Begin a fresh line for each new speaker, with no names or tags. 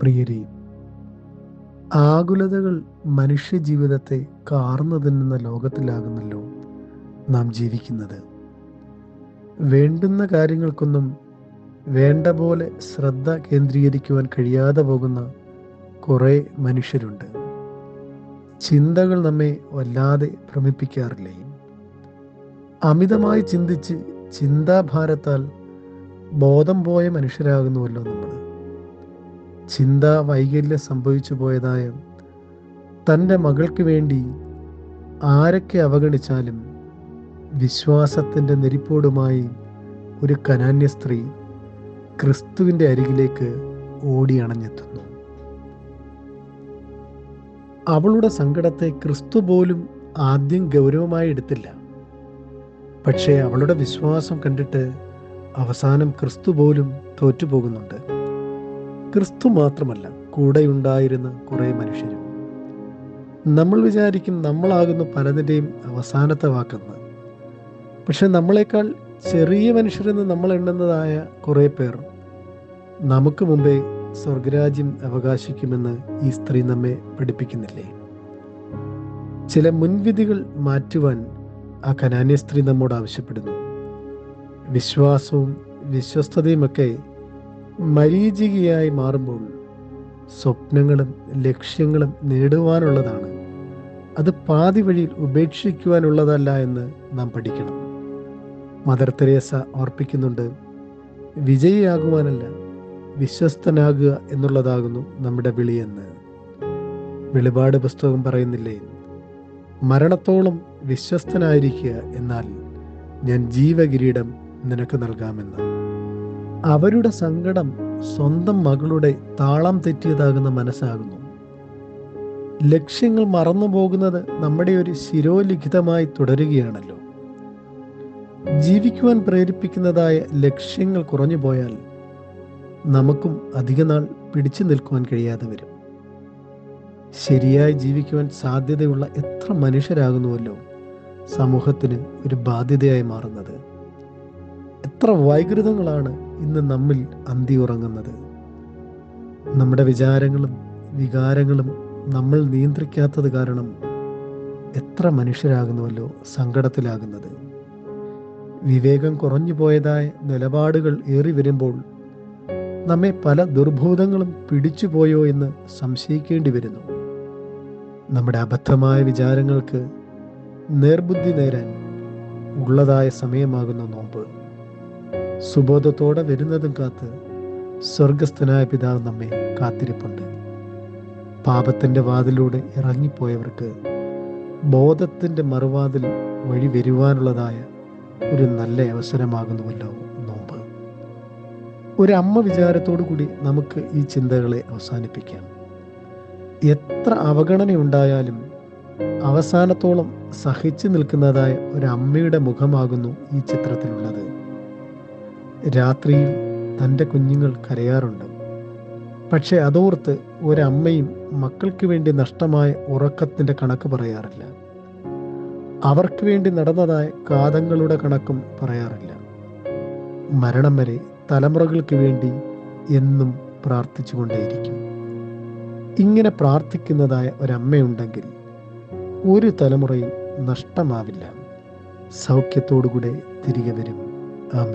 പ്രിയരെ ആകുലതകൾ മനുഷ്യ ജീവിതത്തെ കാർന്നു തിന്നുന്ന ലോകത്തിലാകുന്നല്ലോ നാം ജീവിക്കുന്നത്. വേണ്ടുന്ന കാര്യങ്ങൾക്കൊന്നും വേണ്ട പോലെ ശ്രദ്ധ കേന്ദ്രീകരിക്കുവാൻ കഴിയാതെ പോകുന്ന കുറേ മനുഷ്യരുണ്ട്. ചിന്തകൾ നമ്മെ വല്ലാതെ ഭ്രമിപ്പിക്കാറില്ലേ? അമിതമായി ചിന്തിച്ച് ചിന്താഭാരത്താൽ ബോധം പോയ മനുഷ്യരാകുന്നുവല്ലോ നമ്മൾ. ചിന്താ വൈകല്യം സംഭവിച്ചു പോയതായ തന്റെ മകൾക്ക് വേണ്ടി ആരൊക്കെ അവഗണിച്ചാലും വിശ്വാസത്തിന്റെ നെരിപ്പോടുമായി ഒരു കനാന്യ സ്ത്രീ ക്രിസ്തുവിന്റെ അരികിലേക്ക് ഓടി അണഞ്ഞെത്തുന്നു. അവളുടെ സങ്കടത്തെ ക്രിസ്തു പോലും ആദ്യം ഗൗരവമായി എടുത്തില്ല. പക്ഷേ അവളുടെ വിശ്വാസം കണ്ടിട്ട് അവസാനം ക്രിസ്തു പോലും തോറ്റുപോകുന്നുണ്ട്. ക്രിസ്തു മാത്രമല്ല കൂടെയുണ്ടായിരുന്ന കുറേ മനുഷ്യരും. നമ്മൾ വിചാരിക്കും നമ്മളാകുന്ന പലതിന്റെയും അവസാനത്തെ വാക്കെന്ന്. പക്ഷെ നമ്മളെക്കാൾ ചെറിയ മനുഷ്യരെന്ന് നമ്മൾ എണ്ണുന്നതായ കുറേ പേർ നമുക്ക് മുമ്പേ സ്വർഗരാജ്യം അവകാശിക്കുമെന്ന് ഈ സ്ത്രീ നമ്മെ പഠിപ്പിക്കുന്നില്ലേ? ചില മുൻവിധികൾ മാറ്റുവാൻ ആ കനാന്യ സ്ത്രീ നമ്മോട് ആവശ്യപ്പെടുന്നു. വിശ്വാസവും വിശ്വസ്തതയുമൊക്കെ മരീചികയായി മാറുമ്പോൾ സ്വപ്നങ്ങളും ലക്ഷ്യങ്ങളും നേടുവാനുള്ളതാണ്. അത് പാതി വഴിയിൽ ഉപേക്ഷിക്കുവാനുള്ളതല്ല എന്ന് നാം പഠിക്കണം. മദർ തെരേസ ഓർപ്പിക്കുന്നുണ്ട് വിജയിയാകുവാനല്ല വിശ്വസ്തനാകുക എന്നുള്ളതാകുന്നു നമ്മുടെ വിളിയെന്ന്. വെളിപാട് പുസ്തകം പറയുന്നില്ലേ മരണത്തോളം വിശ്വസ്തനായിരിക്കുക എന്നാൽ ഞാൻ ജീവകിരീടം നിനക്ക് നൽകാമെന്ന്. അവരുടെ സങ്കടം സ്വന്തം മകളുടെ താളം തെറ്റിയതാകുന്ന മനസ്സാകുന്നു. ലക്ഷ്യങ്ങൾ മറന്നു പോകുന്നത് നമ്മുടെ ഒരു ശിരോലിഖിതമായി തുടരുകയാണല്ലോ. ജീവിക്കുവാൻ പ്രേരിപ്പിക്കുന്നതായ ലക്ഷ്യങ്ങൾ കുറഞ്ഞു പോയാൽ നമുക്കും അധികനാൾ പിടിച്ചു നിൽക്കുവാൻ കഴിയാതെ വരും. ശരിയായി ജീവിക്കുവാൻ സാധ്യതയുള്ള എത്ര മനുഷ്യരാകുന്നുവല്ലോ സമൂഹത്തിന് ഒരു ബാധ്യതയായി മാറുന്നത്. എത്ര വൈകൃതങ്ങളാണ് ഇന്ന് നമ്മിൽ അന്തി ഉറങ്ങുന്നത്. നമ്മുടെ വിചാരങ്ങളും വികാരങ്ങളും നമ്മൾ നിയന്ത്രിക്കാത്തത് കാരണം എത്ര മനുഷ്യരാകുന്നുവല്ലോ സങ്കടത്തിലാകുന്നത്. വിവേകം കുറഞ്ഞു പോയതായ നിലപാടുകൾ ഏറി വരുമ്പോൾ നമ്മെ പല ദുർബോധങ്ങളും പിടിച്ചുപോയോ എന്ന് സംശയിക്കേണ്ടി വരുന്നു. നമ്മുടെ അബദ്ധമായ വിചാരങ്ങൾക്ക് നേർബുദ്ധി നേരാൻ ഉള്ളതായ സമയമാകുന്ന നോമ്പ്. സുബോധത്തോടെ വരുന്നതും കാത്ത് സ്വർഗസ്ഥനായ പിതാവ് നമ്മെ കാത്തിരിപ്പുണ്ട്. പാപത്തിന്റെ വാതിലൂടെ ഇറങ്ങിപ്പോയവർക്ക് ബോധത്തിന്റെ മറുവാതിൽ വഴി വരുവാനുള്ളതായ ഒരു നല്ല അവസരമാകുന്നുവല്ലോ നോമ്പ്. ഒരു വിചാരത്തോടു കൂടി നമുക്ക് ഈ ചിന്തകളെ അവസാനിപ്പിക്കാം. എത്ര അവഗണനയുണ്ടായാലും അവസാനത്തോളം സഹിച്ചു നിൽക്കുന്നതായ ഒരു അമ്മയുടെ മുഖമാകുന്നു ഈ ചിത്രത്തിലുള്ളത്. രാത്രിയിൽ തന്റെ കുഞ്ഞുങ്ങൾ കരയാറുണ്ട്. പക്ഷേ അതോർത്ത് ഒരമ്മയും മക്കൾക്ക് വേണ്ടി നഷ്ടമായ ഉറക്കത്തിന്റെ കണക്ക് പറയാറില്ല. അവർക്ക് വേണ്ടി നടന്നതായ കാതങ്ങളുടെ കണക്കും പറയാറില്ല. മരണം വരെ തലമുറകൾക്ക് വേണ്ടി എന്നും പ്രാർത്ഥിച്ചുകൊണ്ടേയിരിക്കും. ഇങ്ങനെ പ്രാർത്ഥിക്കുന്നതായ ഒരമ്മയുണ്ടെങ്കിൽ ഒരു തലമുറയും നഷ്ടമാവില്ല. സൗഖ്യത്തോടുകൂടെ തിരികെ വരും. ആമേ